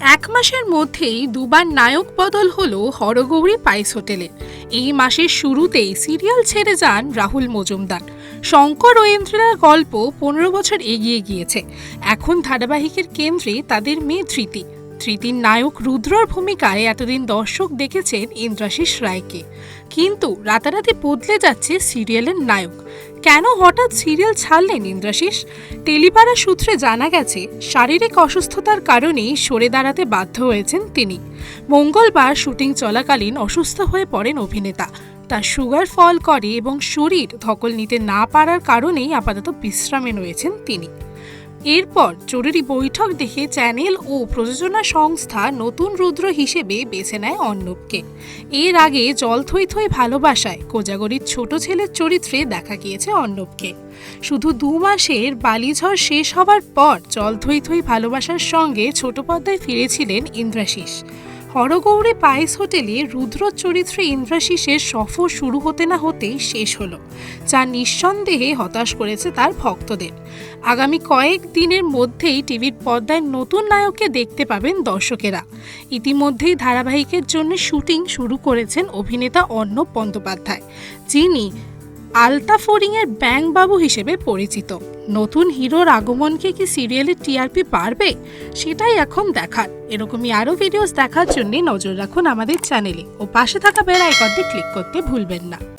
এক মাসের মধ্যেই দুবার নায়ক বদল হল হরগৌরী পাইস হোটেলে। এই মাসের শুরুতেই সিরিয়াল ছেড়ে যান রাহুল মজুমদার। শঙ্কর ও ইন্দ্রিলার গল্প পনেরো বছর এগিয়ে গিয়েছে। এখন ধারাবাহিকের কেন্দ্রে তাদের মেয়ে ধৃতি ধৃতির নায়ক রুদ্রর ভূমিকায় এতদিন দর্শক দেখেছেন ইন্দ্রাশিস রায়কে। কিন্তু রাতারাতি বদলে যাচ্ছে সিরিয়ালের নায়ক। কেন হঠাৎ সিরিয়াল ছাড়লেন ইন্দ্রাশিস? টেলিপাড়া সূত্রে জানা গেছে, শারীরিক অসুস্থতার কারণেই সরে দাঁড়াতে বাধ্য হয়েছেন তিনি। মঙ্গলবার শুটিং চলাকালীন অসুস্থ হয়ে পড়েন অভিনেতা। তার সুগার ফল করে এবং শরীর ধকল নিতে না পারার কারণেই আপাতত বিশ্রামে রয়েছেন তিনি। এরপর জরুরি বৈঠক দেখে চ্যানেল ও প্রযোজনা সংস্থা নতুন রুদ্র হিসেবে বেছে নেয় অন্নবকে এর আগে জল থই থই ভালোবাসায় কোজাগরির ছোট ছেলের চরিত্রে দেখা গিয়েছে অন্নবকে শুধু দু মাসের বালিঝড় শেষ হবার পর জল থই থই ভালোবাসার সঙ্গে ছোট পর্দায় ফিরেছিলেন ইন্দ্রাশিস। হরগৌরী পায়েস হোটেলে রুদ্র চরিত্রে ইন্দ্রাশিসের সফর শুরু হতে না হতেই শেষ হলো, যা নিঃসন্দেহে হতাশ করেছে তার ভক্তদের। আগামী কয়েক দিনের মধ্যেই টিভির পর্দায় নতুন নায়ককে দেখতে পাবেন দর্শকেরা। ইতিমধ্যেই ধারাবাহিকের জন্য শুটিং শুরু করেছেন অভিনেতা অর্ণব বন্দ্যোপাধ্যায়, যিনি আলতাফোরিংয়ের ব্যাং বাবু হিসেবে পরিচিত। নতুন হিরোর আগমনকে কি সিরিয়ালের টিআরপি পারবে? সেটাই এখন দেখার। এরকমই আরও ভিডিওস দেখার জন্য নজর রাখুন আমাদের চ্যানেলে ও পাশে থাকা বেল আইকনটি ক্লিক করতে ভুলবেন না।